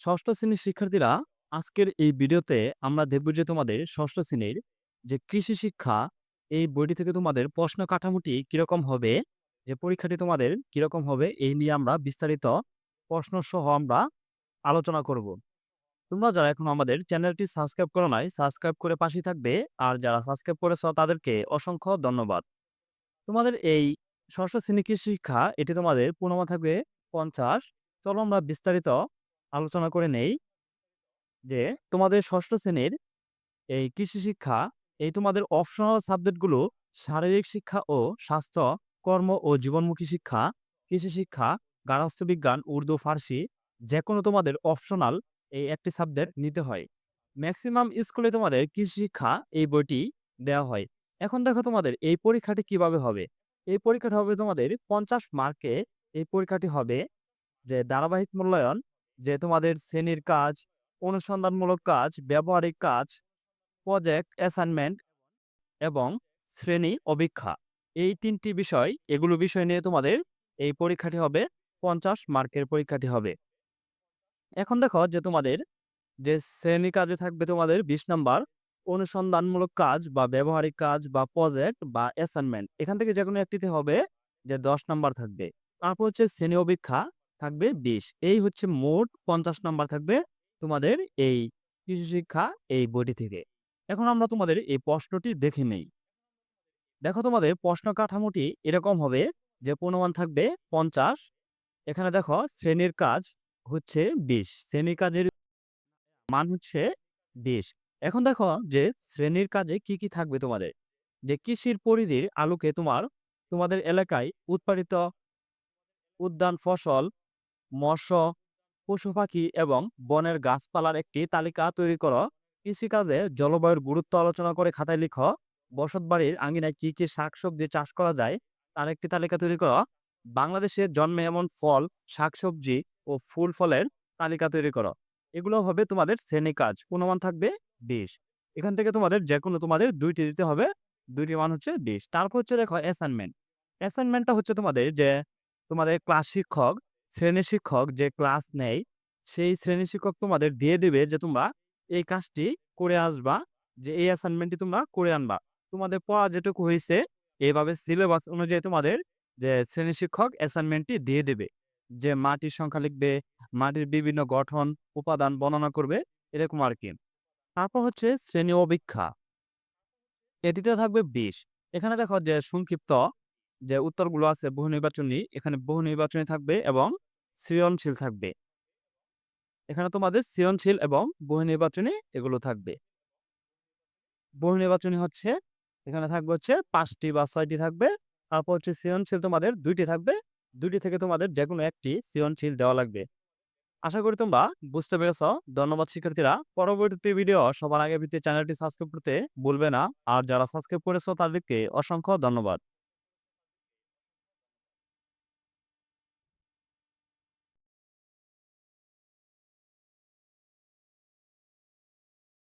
ষষ্ঠ শ্রেণির শিক্ষার্থীরা আজকের এই ভিডিওতে আমরা দেখব যে তোমাদের ষষ্ঠ শ্রেণির যে কৃষি শিক্ষা, এই বইটি থেকে তোমাদের প্রশ্ন কাঠামোটি কীরকম হবে, যে পরীক্ষাটি তোমাদের কীরকম হবে, এই নিয়ে আমরা বিস্তারিত প্রশ্ন সহ আমরা আলোচনা করব। তোমরা যারা এখন আমাদের চ্যানেলটি সাবস্ক্রাইব করো নাই, সাবস্ক্রাইব করে পাশে থাকবে, আর যারা সাবস্ক্রাইব করেছ তাদেরকে অসংখ্য ধন্যবাদ। তোমাদের এই ষষ্ঠ শ্রেণি কৃষি শিক্ষা, এটি তোমাদের পূর্ণমা থাকবে পঞ্চাশ। চলো আমরা বিস্তারিত আলোচনা করে নেই যে, তোমাদের ষষ্ঠ শ্রেণির এই কৃষি শিক্ষা, এই তোমাদের অপশনাল সাবজেক্টগুলো শারীরিক শিক্ষা ও স্বাস্থ্য, কর্ম ও জীবনমুখী শিক্ষা, কৃষি শিক্ষা, গার্হস্থ্য বিজ্ঞান, উর্দু, ফার্সি যে কোনো তোমাদের অপশনাল এই একটি সাবজেক্ট নিতে হয়। ম্যাক্সিমাম স্কুলে তোমাদের কৃষি শিক্ষা এই বইটি দেওয়া হয়। এখন দেখো তোমাদের এই পরীক্ষাটি কীভাবে হবে? এই পরীক্ষাটি হবে তোমাদের পঞ্চাশ মার্কে এই পরীক্ষাটি হবে যে, ধারাবাহিক মূল্যায়ন যে তোমাদের শ্রেণির কাজ, অনুসন্ধানমূলক কাজ, ব্যবহারিক কাজ প্রজেক্ট অ্যাসাইনমেন্ট এবং শ্রেণি অভীক্ষা এই তিনটি বিষয়, এগুলো বিষয় নিয়ে তোমাদের এই পরীক্ষাটি হবে, পঞ্চাশ মার্কের পরীক্ষাটি হবে। এখন দেখো যে তোমাদের যে শ্রেণি কাজে থাকবে তোমাদের বিশ নাম্বার, অনুসন্ধানমূলক কাজ বা ব্যবহারিক কাজ বা প্রজেক্ট বা অ্যাসাইনমেন্ট এখান থেকে যে কোনো একটিতে হবে যে দশ নাম্বার থাকবে। তারপর হচ্ছে শ্রেণি অভীক্ষা থাকবে বিশ। এই হচ্ছে মোট পঞ্চাশ নাম্বার থাকবে তোমাদের এই কৃষি শিক্ষা এই বইটি থেকে। এখন আমরা তোমাদের এই প্রশ্নটি দেখে নেই। দেখো তোমাদের প্রশ্ন কাঠামোটি এরকম হবে যে পূর্ণমান থাকবে পঞ্চাশ, এখানে দেখো শ্রেণির কাজ হচ্ছে বিশ। শ্রেণির কাজের মান হচ্ছে বিশ। এখন দেখো যে শ্রেণির কাজে কি কি থাকবে তোমাদের? যে কৃষির পরিধির আলোকে তোমার, তোমাদের এলাকায় উৎপাদিত উদ্যান, ফসল মৎস্য পশু পাখি এবং বনের গাছপালার একটি তালিকা তৈরি করো। কৃষিকাজে জলবায়ুর গুরুত্ব আলোচনা করে খাতায় লিখো, বসত বাড়ির আঙ্গিনায় কি কি শাকসবজি চাষ করা যায়, তার একটি তালিকা তৈরি করো। বাংলাদেশে জন্মে এমন ফল, শাকসবজি ও ফুল ফলের তালিকা তৈরি করো। এগুলো হবে তোমাদের শ্রেণি কাজ পূর্ণমান থাকবে বিশ। এখান থেকে তোমাদের যে কোনো তোমাদের দুইটি দিতে হবে, দুইটি মান হচ্ছে বিশ। তারপর হচ্ছে দেখো অ্যাসাইনমেন্ট অ্যাসাইনমেন্টটা হচ্ছে তোমাদের যে তোমাদের ক্লাস শিক্ষক শ্রেণি শিক্ষক যে ক্লাস নেয়, সেই শ্রেণি শিক্ষক তোমাদের দিয়ে দিবে যে তোমরা এই কাজটি করে আসবা, যে এই অ্যাসাইনমেন্টটি তোমরা করে আনবা। তোমাদের পড়া যেটুকু হয়েছে এইভাবে সিলেবাস অনুযায়ী তোমাদের যে শ্রেণি শিক্ষক অ্যাসাইনমেন্টটি দিয়ে দেবে। যে মাটির সংখ্যা লিখবে, মাটির বিভিন্ন গঠন, উপাদান বর্ণনা করবে, এরকম আর কি তারপর হচ্ছে শ্রেণি অভীক্ষা এটিতে থাকবে বিশ। এখানে দেখো যে সংক্ষিপ্ত যে উত্তরগুলো আছে বহু নির্বাচনী, এখানে বহু নির্বাচনী থাকবে এবং সৃজনশীল থাকবে। এখানে তোমাদের সৃজনশীল এবং বহু নির্বাচনী এগুলো থাকবে। বহু নির্বাচনী হচ্ছে, এখানে থাকবে হচ্ছে পাঁচটি বা ছয়টি থাকবে, তারপর হচ্ছে সৃজনশীল তোমাদের দুইটি থাকবে, দুইটি থেকে তোমাদের যে কোনো একটি সৃজনশীল দেওয়া লাগবে। আশা করি তোমরা বুঝতে পেরেছ। ধন্যবাদ শিক্ষার্থীরা। পরবর্তী ভিডিও সবার আগে ভিত্তি চ্যানেলটি সাবস্ক্রাইব করতে ভুলবে না। আর যারা সাবস্ক্রাইব করেছ তাদেরকে অসংখ্য ধন্যবাদ।